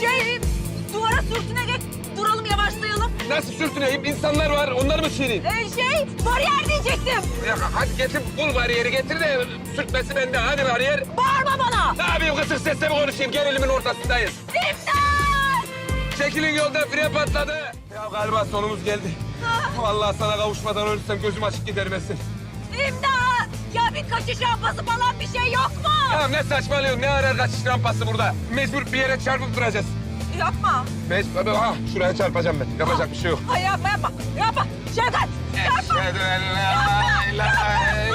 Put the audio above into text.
şey duvara sürtüne geç. Duralım yavaşlayalım. Nasıl sürtüneyim? İnsanlar var. Onları mı çiğneyim? Ee, şey bariyer diyecektim. Ya, hadi getir bul bariyeri getir de sürtmesi bende. Hadi bariyer. Bağırma bana. Ne yapayım kısık sesle mi konuşayım? Gerilimin ortasındayız. İmdat! Çekilin yoldan fren patladı. Ya galiba sonumuz geldi. Vallahi sana kavuşmadan ölürsem gözüm açık gider Mesin. İmdat! Ya bir kaçış rampası falan bir şey yok mu? Tamam ne saçmalıyorsun? Ne arar kaçış rampası burada? Mecbur bir yere çarpıp duracağız. Yapma. Mecbur. Ha şuraya çarpacağım ben. Yapacak bir şey yok. Ay yapma yapma. Yapma. Şevkat. Yapma. Eşhedü en la ilahe illallah.